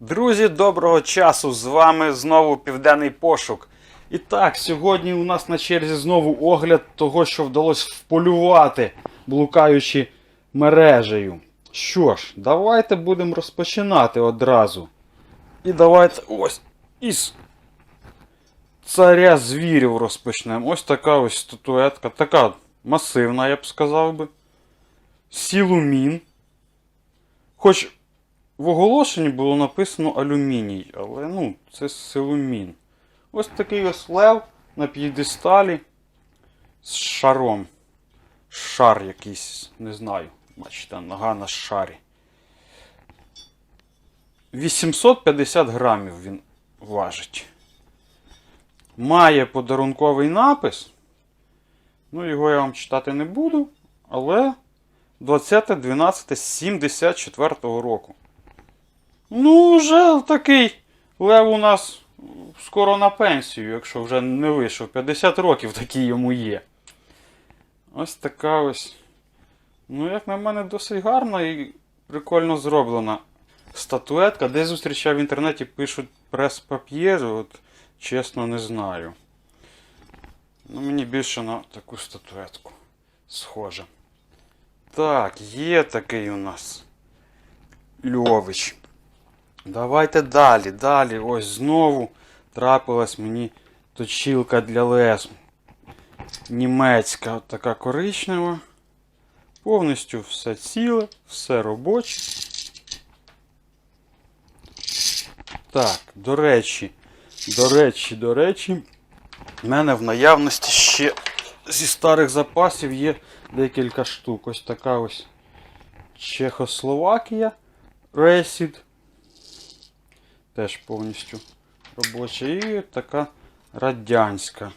Друзі, доброго часу! З вами знову Південний Пошук. І так, сьогодні у нас на черзі знову огляд того, що вдалося вполювати, блукаючи мережею. Що ж, давайте будемо розпочинати одразу. І давайте ось із царя звірів розпочнемо. Ось така ось статуетка, така масивна, я б сказав би. Сілумін. Хоч в оголошенні було написано алюміній, але ну, це силумін. Ось такий ось лев на п'єдесталі з шаром. Шар якийсь, не знаю. Бачите, нога на шарі. 850 грамів він важить. Має подарунковий напис. Ну, його я вам читати не буду, але 20.12.74 року. Ну, вже такий лев у нас скоро на пенсію, якщо вже не вийшов. 50 років такий йому є. Ось така ось. Ну, як на мене, досить гарна і прикольно зроблена статуетка. Де зустрічав в інтернеті, пишуть прес-пап'єр, от чесно не знаю. Ну, мені більше на таку статуетку схоже. Так, є такий у нас Льович. Давайте далі, далі. Ось знову трапилась мені точілка для лесу. Німецька така коричнева. Повністю все ціле, все робоче. Так, до речі, до речі, до речі, в мене в наявності ще зі старих запасів є декілька штук. Ось така ось Чехословакія Ресід. Теж повністю робоча. І така радянська.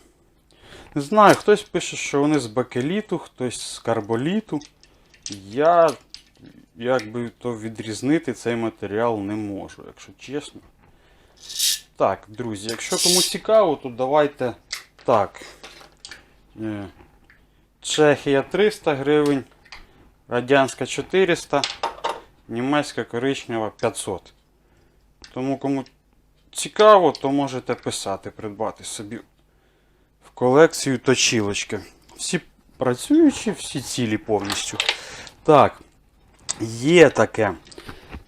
Не знаю, хтось пише, що вони з бакеліту, хтось з карболіту. Я якби то відрізнити цей матеріал не можу, якщо чесно. Так, друзі, якщо кому цікаво, то давайте так. Е, Чехія 300 гривень, радянська 400, німецька коричнева 500. Тому кому цікаво, то можете писати, придбати собі в колекцію точілочки. Всі працюючі, всі цілі повністю. Так, є таке.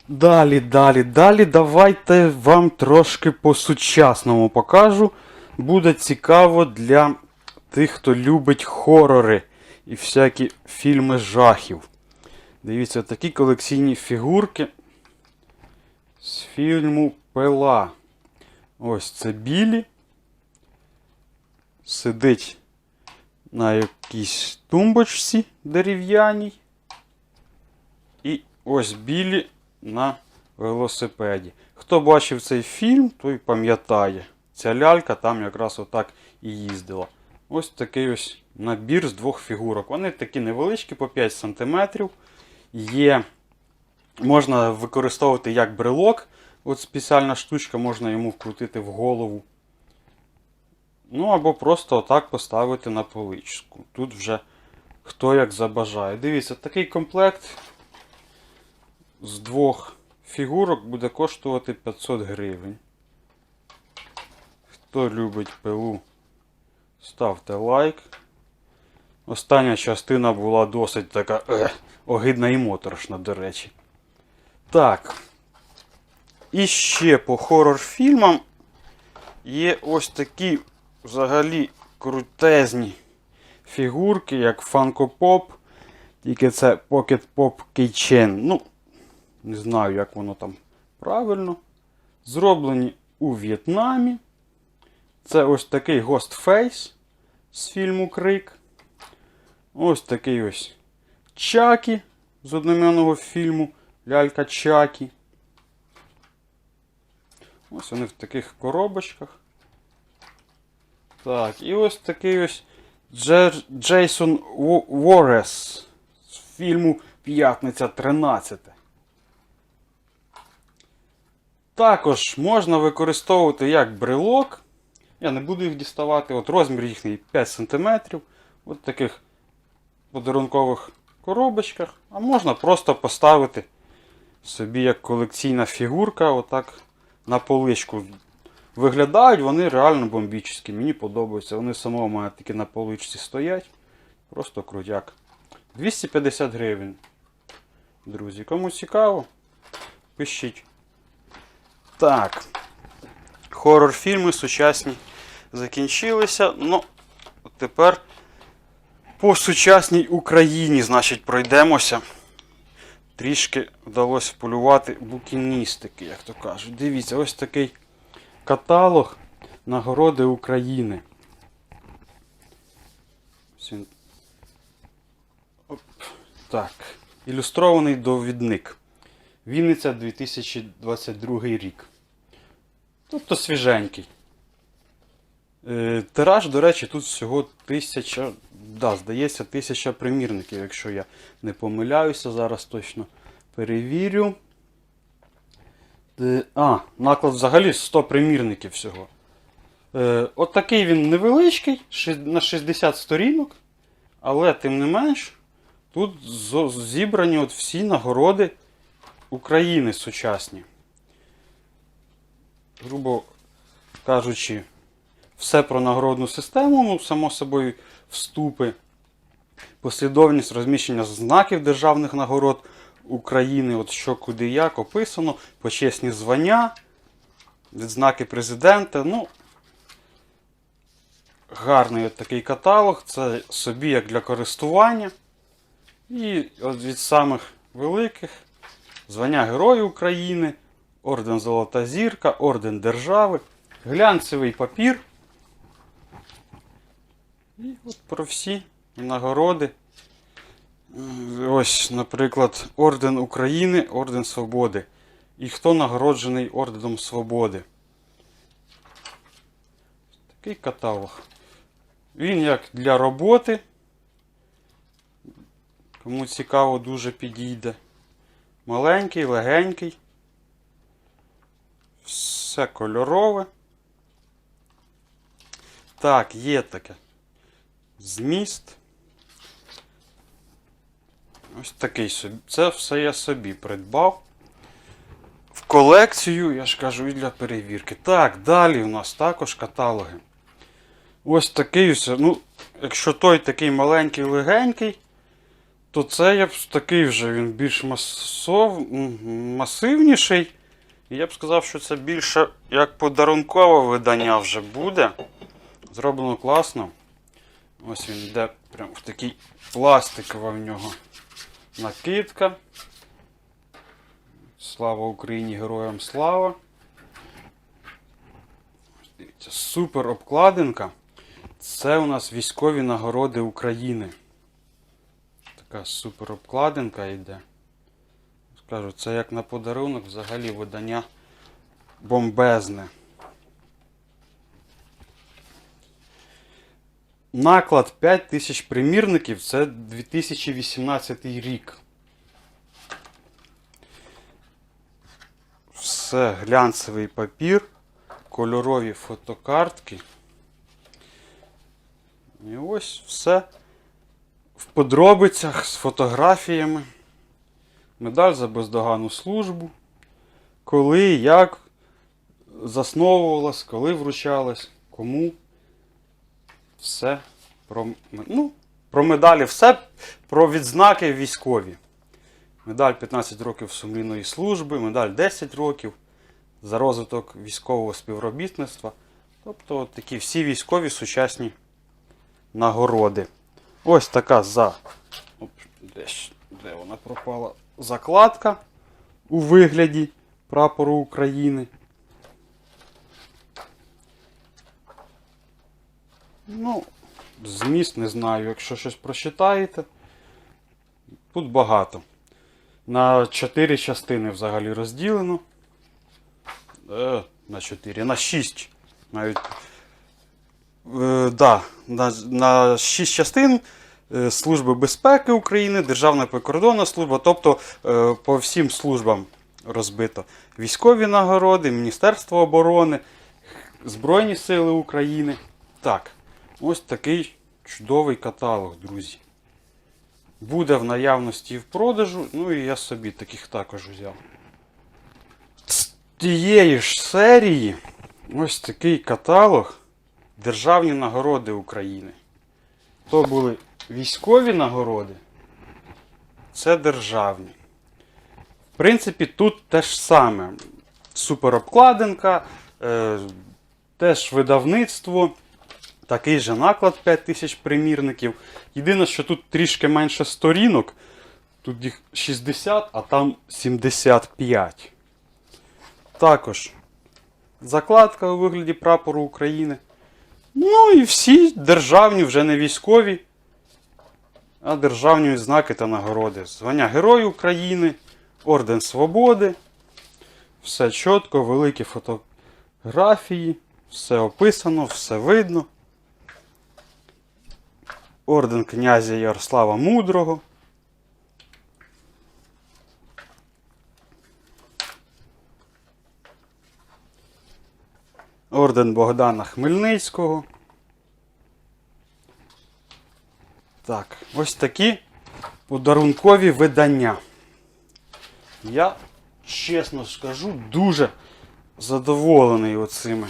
Далі, далі, далі. Давайте вам трошки по-сучасному покажу. Буде цікаво для тих, хто любить хорори і всякі фільми жахів. Дивіться, такі колекційні фігурки з фільму Пила. Ось це білі. Сидить на якійсь тумбочці дерев'яній. І ось білі на велосипеді. Хто бачив цей фільм, той пам'ятає. Ця лялька там якраз отак і їздила. Ось такий ось набір з двох фігурок. Вони такі невеличкі, по 5 см. Є, можна використовувати як брелок. От спеціальна штучка, можна йому вкрутити в голову. Ну або просто отак поставити на поличку. Тут вже хто як забажає. Дивіться, такий комплект з двох фігурок буде коштувати 500 гривень. Хто любить пилу, ставте лайк. Остання частина була досить така е, огидна і моторошна, до речі. Так. І ще по хорор-фільмам є ось такі взагалі крутезні фігурки, як Funko Pop. Тільки це Pocket Pop Keychain. Ну, не знаю, як воно там правильно. Зроблені у В'єтнамі. Це ось такий Ghostface з фільму Крик. Ось такий ось Чакі з одноіменного фільму Лялька Чакі. Ось вони в таких коробочках. Так, і ось такий ось Джер... Джейсон Ворес з фільму П'ятниця 13. Також можна використовувати як брелок. Я не буду їх діставати. От розмір їхній 5 см. От таких подарункових коробочках. А можна просто поставити собі як колекційна фігурка, отак на поличку. Виглядають вони реально бомбічні. Мені подобаються. Вони самого мене такі на поличці стоять. Просто крутяк. 250 гривень. Друзі, кому цікаво, пишіть. Так. Хорор-фільми сучасні закінчилися. Ну, тепер по сучасній Україні, значить, пройдемося. Трішки вдалося полювати букіністики, як то кажуть. Дивіться, ось такий каталог нагороди України. Так. Ілюстрований довідник. Вінниця 2022 рік. Тобто свіженький. Е, Тираж, до речі, тут всього тисяча, да, здається, тисяча примірників, якщо я не помиляюся, зараз точно перевірю. Е, А, наклад взагалі 100 примірників всього. Е, От такий він невеличкий, на 60 сторінок, але тим не менш, тут зібрані от всі нагороди України сучасні. Грубо кажучи, все про нагородну систему, ну, само собою, вступи, послідовність розміщення знаків державних нагород України, от що куди як описано, почесні звання, відзнаки президента. Ну, гарний от такий каталог, це собі як для користування. І от від самих великих звання Герою України, Орден Золота Зірка, Орден Держави, глянцевий папір. І от про всі нагороди. Ось, наприклад, Орден України, Орден Свободи. І хто нагороджений Орденом Свободи. Такий каталог. Він як для роботи. Кому цікаво, дуже підійде. Маленький, легенький. Все кольорове. Так, є таке. Зміст. Ось такий собі. Це все я собі придбав. В колекцію, я ж кажу, і для перевірки. Так, далі у нас також каталоги. Ось такий ось. Ну, якщо той такий маленький легенький, то це я б такий вже він більш масов, масивніший. І я б сказав, що це більше як подарункове видання вже буде. Зроблено класно. Ось він йде прям в такий пластикова в нього накидка. Слава Україні, героям слава. Дивіться, супер обкладинка. Це у нас військові нагороди України. Така супер обкладинка йде. Скажу, це як на подарунок взагалі видання бомбезне. Наклад 5000 примірників це 2018 рік. Все, глянцевий папір, кольорові фотокартки. І ось все в подробицях з фотографіями. Медаль за бездоганну службу. Коли, як засновувалась, коли вручалась, кому. Все про, ну, про медалі, все про відзнаки військові. Медаль 15 років сумлінної служби, медаль 10 років за розвиток військового співробітництва. Тобто такі всі військові сучасні нагороди. Ось така за. Де, де вона пропала? Закладка у вигляді прапору України. Ну, зміст не знаю, якщо щось прочитаєте. Тут багато. На 4 частини взагалі розділено. Е, на 4, на 6. Навіть. Е, да, на, на 6 частин е, Служби безпеки України, Державна прикордонна служба, тобто е, по всім службам розбито. Військові нагороди, Міністерство оборони, Збройні Сили України. Так, ось такий чудовий каталог, друзі. Буде в наявності і в продажу, ну і я собі таких також взяв. З тієї ж серії ось такий каталог Державні нагороди України. То були військові нагороди, це державні. В принципі, тут те ж саме. Суперобкладинка, е, теж видавництво, такий же наклад 5000 примірників. Єдине, що тут трішки менше сторінок. Тут їх 60, а там 75. Також закладка у вигляді прапору України. Ну і всі державні, вже не військові, а державні відзнаки та нагороди. Звання Герой України, Орден Свободи. Все чітко, великі фотографії, все описано, все видно. Орден князя Ярослава Мудрого. Орден Богдана Хмельницького. Так, ось такі подарункові видання. Я, чесно скажу, дуже задоволений оцими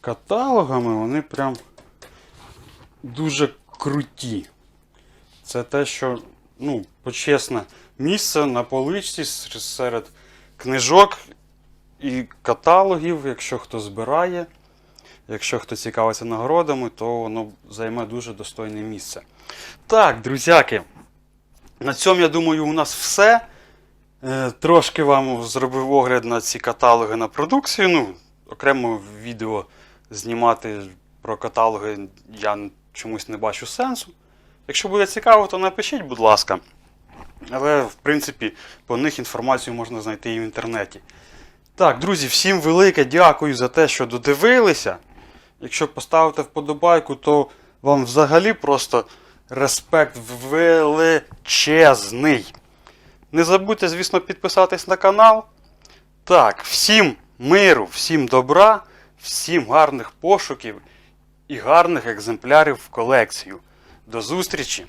каталогами. Вони прям дуже круті. Це те, що, ну, почесне місце на поличці серед книжок і каталогів, якщо хто збирає, якщо хто цікавиться нагородами, то воно займе дуже достойне місце. Так, друзяки, на цьому, я думаю, у нас все. Е, Трошки вам зробив огляд на ці каталоги на продукцію. Ну, окремо відео знімати про каталоги я чомусь не бачу сенсу. Якщо буде цікаво, то напишіть, будь ласка. Але, в принципі, по них інформацію можна знайти і в інтернеті. Так, друзі, всім велике дякую за те, що додивилися. Якщо поставите вподобайку, то вам взагалі просто респект величезний. Не забудьте, звісно, підписатись на канал. Так, всім миру, всім добра, всім гарних пошуків і гарних екземплярів в колекцію. До зустрічі!